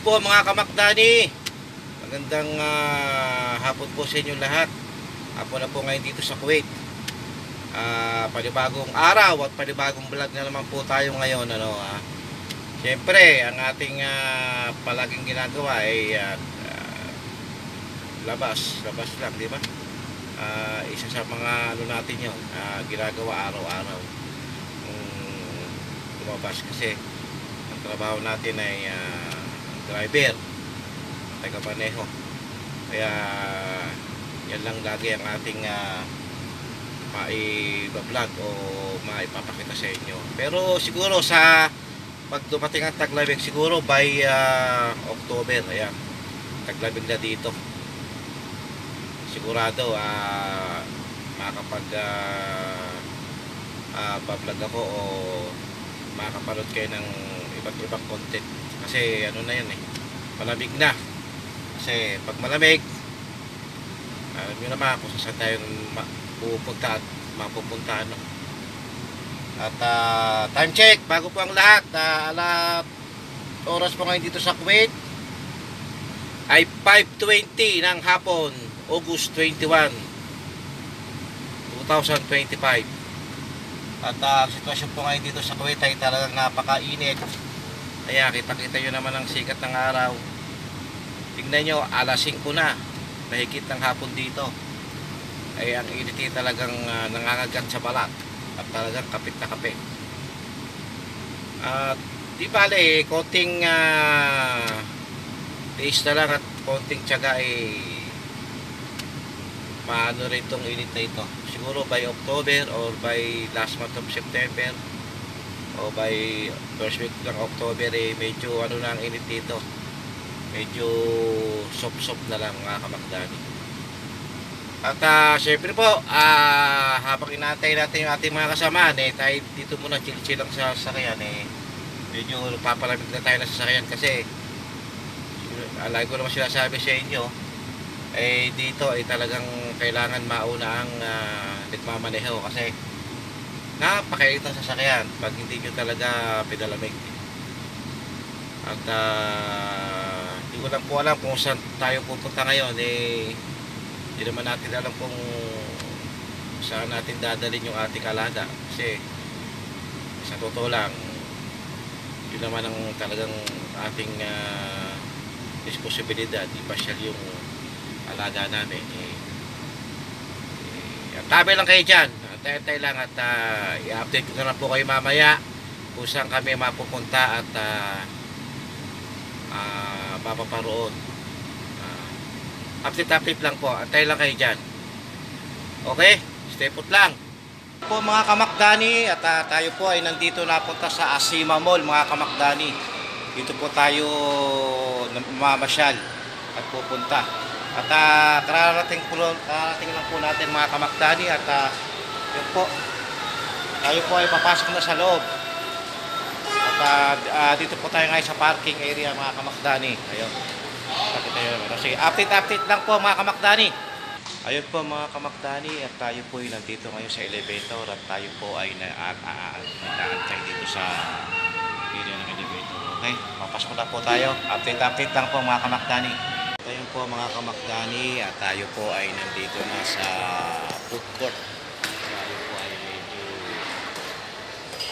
po mga kamakdani. Magandang ah, hapon po sa inyo lahat. Hapon na po ngayon dito sa Kuwait. Ah, panibagong araw at panibagong vlog na naman po tayo ngayon. Ano, ah. Siyempre, ang ating ah, palaging ginagawa ay ah, labas. Labas lang, di ba? Ah, isa sa mga ano natin yun, ah, ginagawa araw-araw. Um, lumabas kasi ang trabaho natin ay ah, driver. Taga-maneho kaya yan lang lagi ang ating uh, maiba-vlog o maipapakita sa inyo. Pero siguro sa pag dumating ang taglabing siguro by ah, October ayan taglabing na dito. Sigurado ah makakapag ah, pa-vlog ako o makakapanood kayo ng iba't ibang content kasi ano na yun eh malamig na. Kasi pag malamig alam nyo naman kung saan tayo pupunta at mapupunta ano at ah, time check bago po ang lahat uh, alat oras po ngayon dito sa Kuwait. Ay 5.20 ng hapon August 21 2025 at ah, ang sitwasyon po ngayon dito sa Kuwait ay talagang napakainit. Kaya kita-kita nyo naman ang sikat ng araw. Tingnan nyo, alas 5 na. Mahigit ng hapon dito. Ay ang init ay talagang ah, nangangagat sa balat. At talagang kapit na kapit. At di bale, konting uh, taste na lang at konting tiyaga ay maano rin itong init na ito. Siguro by October or by last month of September o by first week ng October eh medyo ano na ang init dito. Medyo sop-sop na lang mga kamakdani. At ah, syempre po, ah, habang inatay natin yung ating mga kasama, eh, tayo dito muna chill-chill lang sa sasakyan eh. Medyo papalamig na tayo ng sasakyan kasi alay ko naman sinasabi sa inyo eh dito ay talagang kailangan mauna ang uh, nagmamaneho kasi napakait ng sasakyan pag hindi nyo talaga pedalamig at ah, hindi ko lang po alam kung saan tayo pupunta ngayon eh hindi naman natin alam kung saan natin dadalhin yung ating alada kasi sa totoo lang yun naman ang talagang ating ah, responsibilidad. Ipasyal yung alaga namin eh, eh, tabi lang kayo dyan antay-antay lang at ah, i-update ko na lang po kayo mamaya kung saan kami mapupunta at uh, uh, mapaparoon. Ah, update-update lang po. Antay lang kayo dyan. Okay? Stay put lang. Po mga kamakdani at ah, tayo po ay nandito napunta sa Asima Mall mga kamakdani. Dito po tayo mamasyal at pupunta. At uh, kararating, po, kararating lang po natin mga kamakdani at uh, yun po. Tayo po ay papasok na sa loob. At uh, uh, dito po tayo ngayon sa parking area mga kamakdani. Ayun. Pakita nyo naman. Sige, update update lang po mga kamakdani. Ayun po mga kamakdani at tayo po ay nandito ngayon sa elevator at tayo po ay na, uh, uh, nag-aantay dito sa area ng elevator. Okay papasok na po tayo. Update update lang po mga kamakdani. Ayun po mga kamakdani at tayo po ay nandito na sa food court. Tayo po ay medyo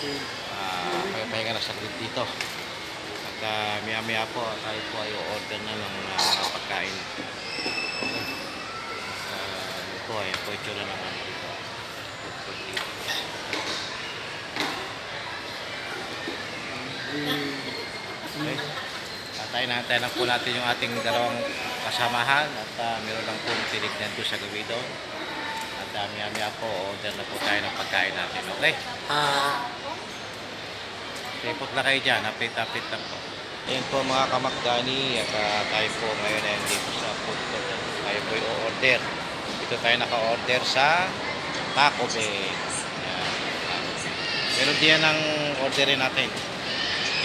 uh, pahinga na saglit dito. At uh, maya maya po tayo po ay order na ng uh, mga pagkain. Uh, ito ay po itsura. Food court dito. Okay. Tatay natin lang po natin yung ating dalawang kasamahan at uh, meron lang po tinignan po sa gabi doon. At uh, maya maya po, order na po tayo ng pagkain natin. Okay? Ah, Report na kayo dyan, update-update lang po. Ayan po mga kamakdani at uh, tayo po ngayon ay dito sa food court. Tayo po yung order. Dito tayo naka-order sa Taco Bell. Meron din yan ang orderin natin.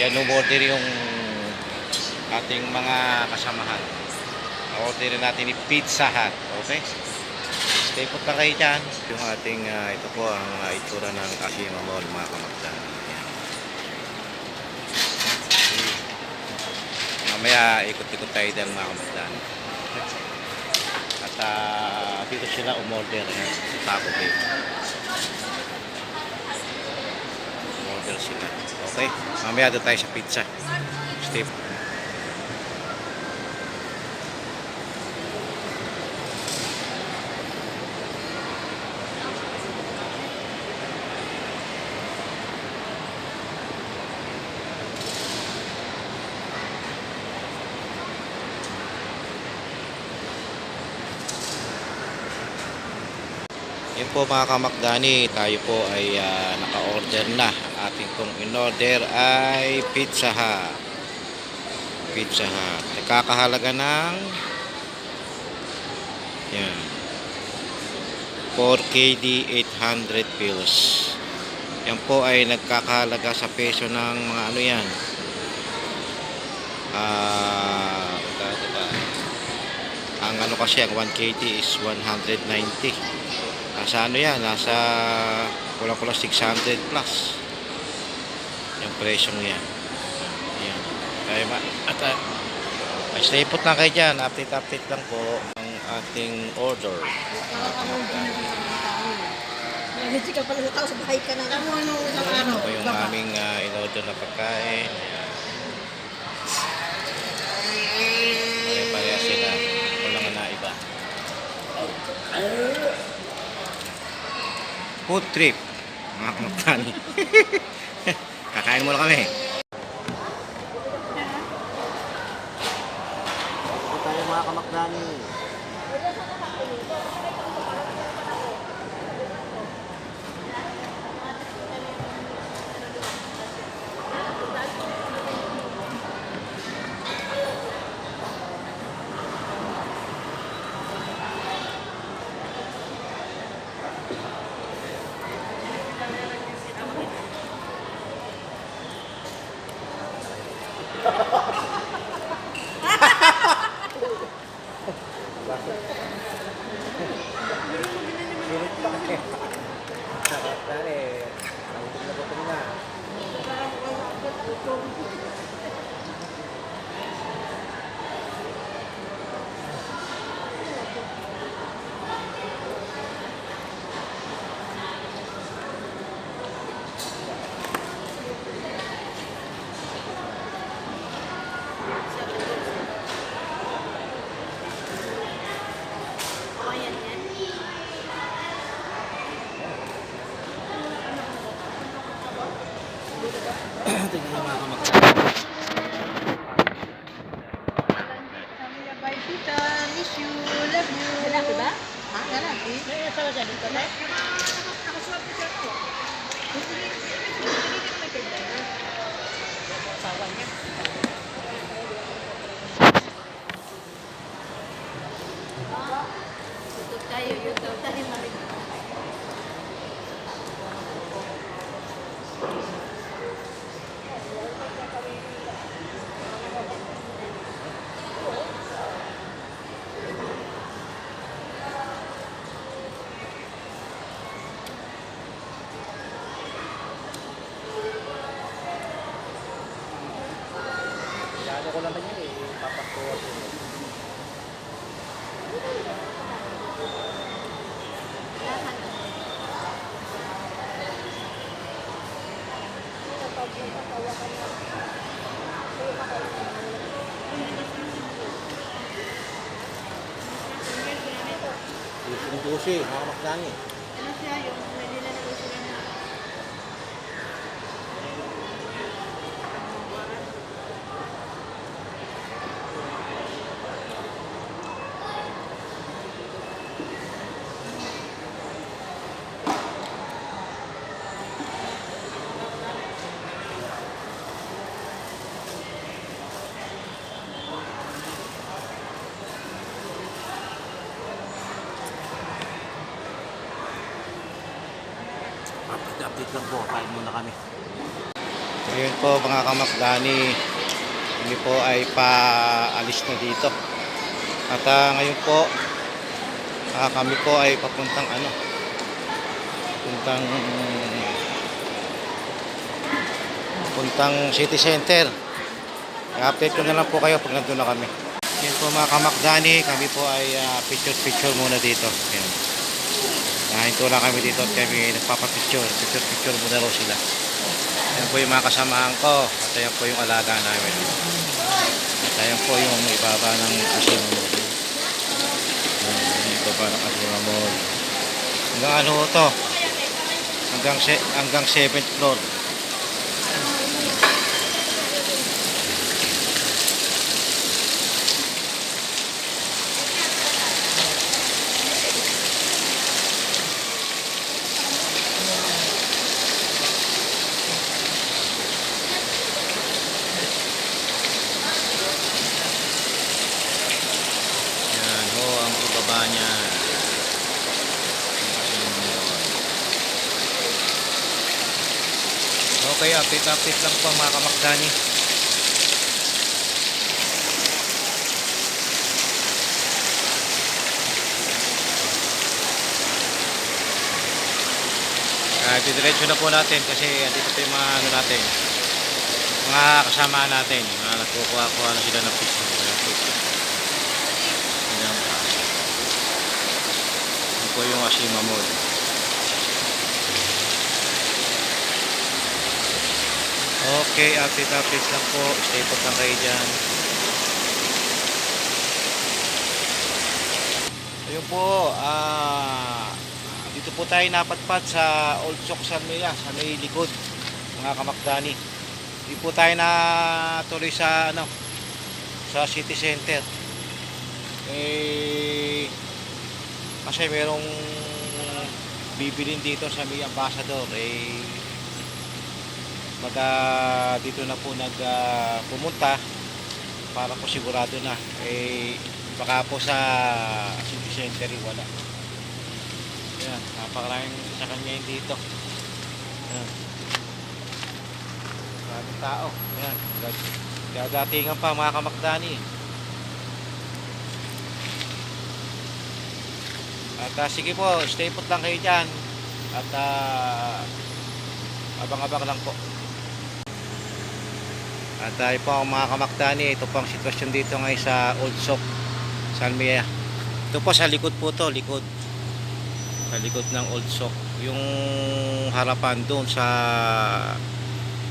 Yan umorder yung ating mga kasamahan. Orderin natin ni Pizza Hut. Okay? Stay put lang kayo dyan. Yung ating, ah, ito po ang uh, itsura ng Akima Mall mga kamakdani. Ayan. Maya ikot-ikot tayo dyan mga kamasdan. At ah, dito sila umorder eh, sa Taco Bell. Umorder sila. Okay, mamaya doon tayo sa pizza. Steve. Yun po mga kamakdani, tayo po ay ah, naka-order na. Ang ating pong in-order ay Pizza Hut. Pizza Hut. Nagkakahalaga ng yan. 4 KD 800 pills. Yan po ay nagkakahalaga sa peso ng mga ano yan. Ah, ba? Ang ano kasi ang 1 KD is 190. Nasa ano yan, nasa kulang-kulang 600 plus. Yung presyo yan. Yan. Kaya ma, at uh, stay put lang kayo dyan. Update-update lang po ang ating order. Hindi ka pala sa tao sa bahay ka na. Ano, ano, ano, Ito po yung aming uh, in-order na pagkain. Pare-pareha sila. Walang na iba. Food trip. Mga kamatani. Kakain muna kami. Ito tayo mga. Kamakdani. Ko naman yun eh. Papakuha ko. Yung dusi, mga kamakdani. Ano siya, yung may nilalagay sila na Update-update lang po. Kain muna kami. Ayun po mga kamakdani. Kami po ay paalis na dito. At ah, ngayon po, ah, kami po ay papuntang ano, papuntang papuntang city center. I-update ko na lang po kayo pag nandun na kami. Yan po mga kamakdani, kami po ay ah, picture-picture muna dito. Yan. Nahinto lang kami dito at kami nagpapapicture. Picture-picture muna raw sila. Po yung mga kasamahan ko at yan po yung alaga namin. At yan po yung ibaba ng. Yan, yung ibaba ng asimamol. Hanggang ano to? Hanggang, hanggang 7th floor. Yan ho, ang ibaba niya. Yung asimamol. Okay, update update lang po mga kamakdani. Ah, didiretso na po natin kasi andito po yung mga ano natin. Mga kasama natin, mga nagkukuha-kuha na sila ng picture. Yan po yung Ashima Mall. Okay, update update lang po. Stay put lang kayo dyan. Ayun po, ah, dito po tayo napatpat sa Old Sok San Mia, sa may likod, mga kamakdani. Dito po tayo na tuloy sa ano, sa city center. Eh, kasi merong bibilin dito sa may ambassador, eh, baga dito na po nag ah, pumunta para po sigurado na. Eh baka po sa city center eh, wala. Yan napakaraming sa kanya yun dito. Yan maraming tao. Yan gagatingan pa mga kamakdani. At ah, sige po stay put lang kayo dyan. At ah, abang-abang lang po at tayo po ang mga kamakdani, ito po ang sitwasyon dito ngayon sa Old Sok, San Mia. Ito po sa likod po to, likod. Sa likod ng Old Sok. Yung harapan doon sa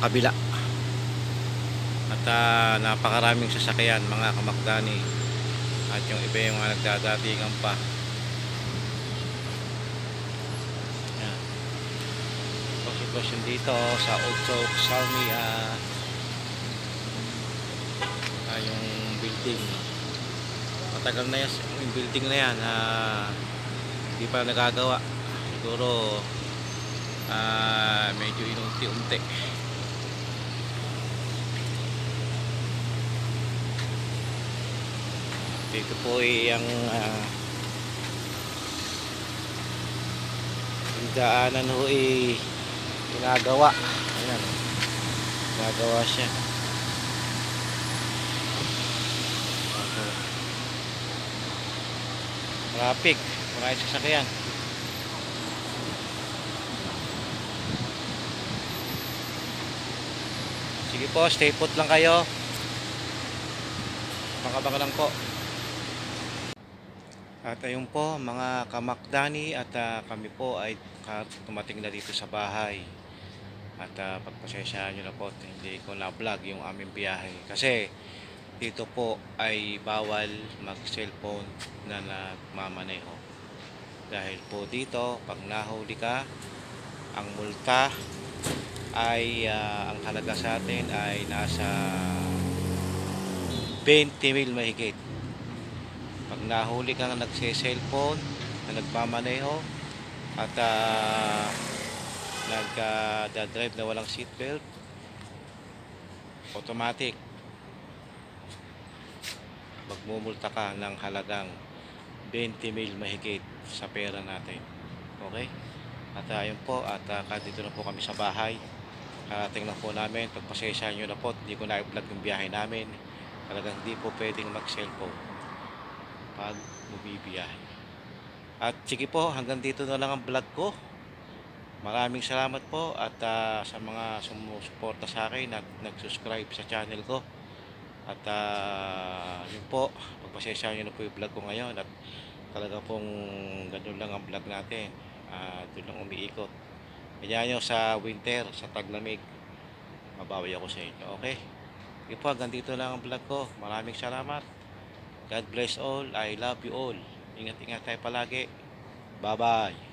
kabila. At ah, napakaraming sasakyan mga kamakdani. At yung iba yung mga nagdadatingan pa. Yan. Ito sitwasyon dito sa Old Sok, San Ah, yung building. Matagal na yan yung building na yan ah, hindi pa nagagawa. Siguro ah, medyo inunti-unti. Dito po ay ang ah, yung daanan ho ay ginagawa. Ayan ginagawa siya Traffic, maraming sasakyan. Sige po, stay put lang kayo. Makabaka lang po. At ayun po, mga kamakdani at ah, kami po ay tumating na dito sa bahay. At uh, pagpasensyaan nyo na po, hindi ko na-vlog yung aming biyahe. Kasi dito po ay bawal mag-cellphone na nagmamaneho. Dahil po dito, pag nahuli ka, ang multa ay ah, ang halaga sa atin ay nasa 20 mil mahigit. Pag nahuli kang nagse-cellphone na nagmamaneho at uh, nagda-drive na walang seatbelt, automatic magmumulta ka ng halagang 20 mil mahigit sa pera natin. Okay? At ayun po, at uh, dito na po kami sa bahay. Karating na po namin, pagpasensya nyo na po, hindi ko na i-vlog yung biyahe namin. Talagang hindi po pwedeng mag-cellphone pag bumibiyahe. At sige po, hanggang dito na lang ang vlog ko. Maraming salamat po at ah, sa mga sumusuporta sa akin at nag-subscribe sa channel ko. At ah, yun po, pagpasensya nyo na po yung vlog ko ngayon at talaga pong ganun lang ang vlog natin. Ah, doon lang umiikot. Kaya nyo sa winter, sa taglamig, mabawi ako sa inyo. Okay? Yun po, hanggang dito lang ang vlog ko. Maraming salamat. God bless all. I love you all. Ingat-ingat tayo palagi. Bye-bye.